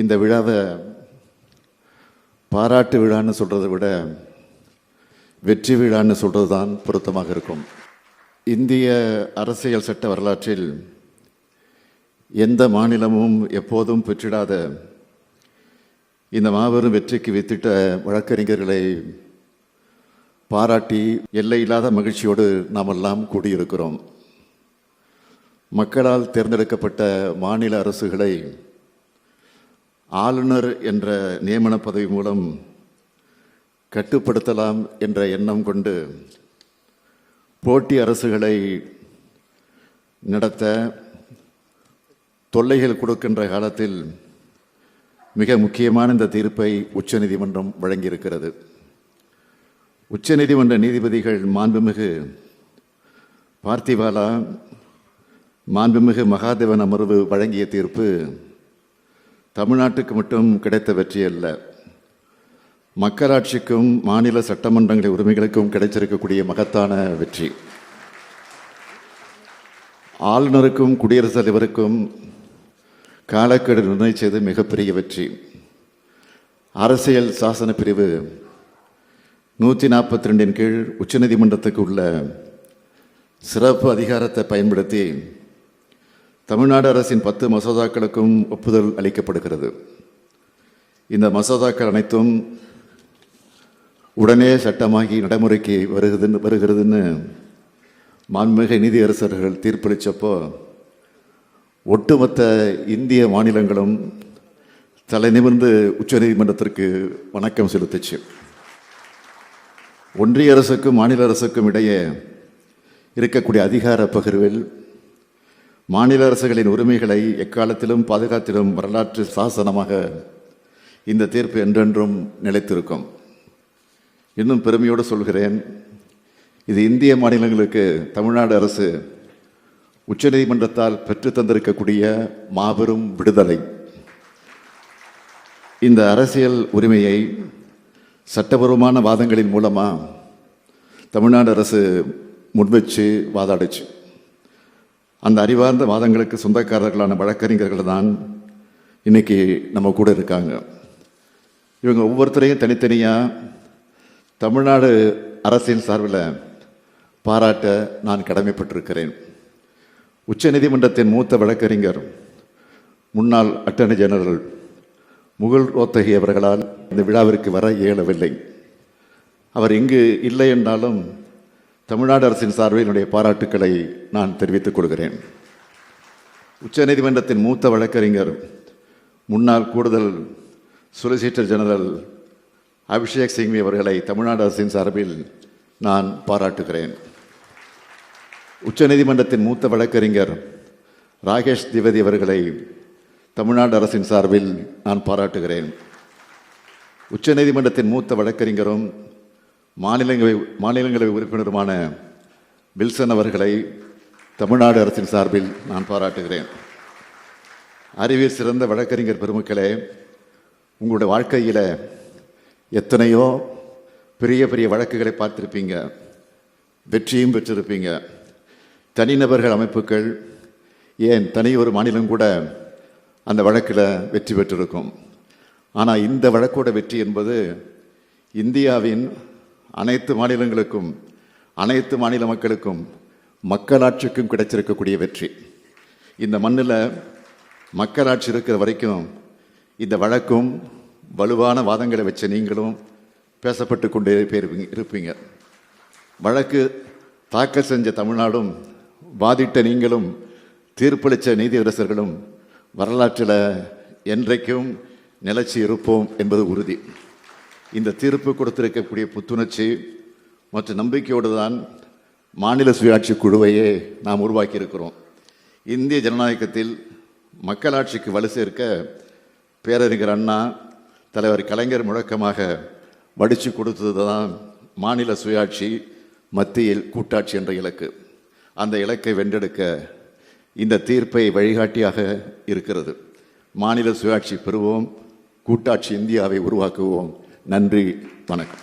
இந்த விழாவை பாராட்டு விழான்னு சொல்கிறத விட வெற்றி விழான்னு சொல்கிறது தான் பொருத்தமாக இருக்கும். இந்திய அரசியல் சட்ட வரலாற்றில் எந்த மாநிலமும் எப்போதும் பெற்றிடாத இந்த மாபெரும் வெற்றிக்கு வித்திட்ட வழக்கறிஞர்களை பாராட்டி எல்லையில்லாத மகிழ்ச்சியோடு நாமெல்லாம் கூடியிருக்கிறோம். மக்களால் தேர்ந்தெடுக்கப்பட்ட மாநில அரசுகளை ஆளுநர் என்ற நியமன பதவி மூலம் கட்டுப்படுத்தலாம் என்ற எண்ணம் கொண்டு போட்டி அரசுகளை நடத்த தொல்லைகள் கொடுக்கின்ற காலத்தில் மிக முக்கியமான இந்த தீர்ப்பை உச்சநீதிமன்றம் வழங்கியிருக்கிறது. உச்சநீதிமன்ற நீதிபதிகள் மாண்புமிகு பார்த்திபாலா மாண்புமிகு மகாதேவன் அமர்வு வழங்கிய தீர்ப்பு தமிழ்நாட்டுக்கு மட்டும் கிடைத்த வெற்றி அல்ல. மக்களாட்சிக்கும் மாநில சட்டமன்றங்களின் உரிமைகளுக்கும் கிடைச்சிருக்கக்கூடிய மகத்தான வெற்றி. ஆளுநருக்கும் குடியரசுத் தலைவருக்கும் காலக்கெடு நிர்ணயித்தது மிகப்பெரிய வெற்றி. அரசியல் சாசன பிரிவு நூற்றி நாற்பத்தி ரெண்டின் கீழ் உச்சநீதிமன்றத்துக்கு உள்ள சிறப்பு அதிகாரத்தை பயன்படுத்தி தமிழ்நாடு அரசின் பத்து மசோதாக்களுக்கும் ஒப்புதல் அளிக்கப்படுகிறது. இந்த மசோதாக்கள் அனைத்தும் உடனே சட்டமாகி நடைமுறைக்கு வருகிறதுன்னு வருகிறதுன்னு மாண்புமிகு நீதியரசர்கள் தீர்ப்பளித்தப்போ ஒட்டுமொத்த இந்திய மாநிலங்களும் தலை நிமிர்ந்து உச்சநீதிமன்றத்திற்கு வணக்கம் செலுத்துச்சு. ஒன்றிய அரசுக்கும் மாநில அரசுக்கும் இடையே இருக்கக்கூடிய அதிகார பகிர்வில் மாநில அரசுகளின் உரிமைகளை எக்காலத்திலும் பாதுகாத்திடும் வரலாற்று சாசனமாக இந்த தீர்ப்பு என்றென்றும் நிலைத்திருக்கும். இன்னும் பெருமையோடு சொல்கிறேன் இது இந்திய மாநிலங்களுக்கு தமிழ்நாடு அரசு உச்சநீதிமன்றத்தால் பெற்று தந்திருக்கக்கூடிய மாபெரும் விடுதலை. இந்த அரசியல் உரிமையை சட்டபூர்வமான வாதங்களின் மூலமாக தமிழ்நாடு அரசு முன்வச்சு வாதாடுச்சு. அந்த அறிவார்ந்த வாதங்களுக்கு சொந்தக்காரர்களான வழக்கறிஞர்கள் தான் இன்னைக்கு நம்ம கூட இருக்காங்க. இவங்க ஒவ்வொருத்தரையும் தனித்தனியாக தமிழ்நாடு அரசின் சார்பில் பாராட்ட நான் கடமைப்பட்டிருக்கிறேன். உச்ச நீதிமன்றத்தின் மூத்த வழக்கறிஞர் முன்னாள் அட்டர்னி ஜெனரல் முகுல் ரோத்தகி அவர்களால் இந்த விழாவிற்கு வர இயலவில்லை. அவர் இங்கு இல்லை என்றாலும் தமிழ்நாடு அரசின் சார்பில் என்னுடைய பாராட்டுக்களை நான் தெரிவித்துக் கொள்கிறேன். உச்சநீதிமன்றத்தின் மூத்த வழக்கறிஞர் முன்னாள் கூடுதல் சொலிசிட்டர் ஜெனரல் அபிஷேக் சிங்வி அவர்களை தமிழ்நாடு அரசின் சார்பில் நான் பாராட்டுகிறேன். உச்சநீதிமன்றத்தின் மூத்த வழக்கறிஞர் ராகேஷ் திவதி அவர்களை தமிழ்நாடு அரசின் சார்பில் நான் பாராட்டுகிறேன். உச்சநீதிமன்றத்தின் மூத்த வழக்கறிஞரும் மாநிலங்களவை மாநிலங்களவை உறுப்பினருமான வில்சன் அவர்களை தமிழ்நாடு அரசின் சார்பில் நான் பாராட்டுகிறேன். அறிவில் சிறந்த வழக்கறிஞர் பெருமக்களே உங்களுடைய வாழ்க்கையில் எத்தனையோ பெரிய பெரிய வழக்குகளை பார்த்துருப்பீங்க. வெற்றியும் பெற்றிருப்பீங்க. தனிநபர்கள் அமைப்புகள் ஏன் தனி ஒரு மாநிலம் கூட அந்த வழக்கில் வெற்றி பெற்றிருக்கும். ஆனால் இந்த வழக்கோட வெற்றி என்பது இந்தியாவின் அனைத்து மாநிலங்களுக்கும் அனைத்து மாநில மக்களுக்கும் மக்களாட்சிக்கும் கிடைச்சிருக்கக்கூடிய வெற்றி. இந்த மண்ணில் மக்களாட்சி இருக்கிற வரைக்கும் இந்த வழக்கும் வலுவான வாதங்களை வச்சு நீங்களும் பேசப்பட்டு கொண்டே போயிருப்பீங்க இருப்பீங்க. வழக்கு தாக்கல் செஞ்ச தமிழ்நாடும் வாதிட்ட நீங்களும் தீர்ப்பளித்த நீதியரசர்களும் வரலாற்றில் என்றைக்கும் நிலைச்சி இருப்போம் என்பது உறுதி. இந்த தீர்ப்பு கொடுத்திருக்கக்கூடிய புத்துணர்ச்சி மற்றும் நம்பிக்கையோடு தான் மாநில சுயாட்சி குழுவையே நாம் உருவாக்கியிருக்கிறோம். இந்திய ஜனநாயகத்தில் மக்களாட்சிக்கு வலு சேர்க்க பேரறிஞர் அண்ணா தலைவர் கலைஞர் முழக்கமாக வடித்து கொடுத்தது தான் மாநில சுயாட்சி மத்தியில் கூட்டாட்சி என்ற இலக்கு. அந்த இலக்கை வென்றெடுக்க இந்த தீர்ப்பை வழிகாட்டியாக இருக்கிறது. மாநில சுயாட்சி பெறுவோம் கூட்டாட்சி இந்தியாவை உருவாக்குவோம். நன்றி வணக்கம்.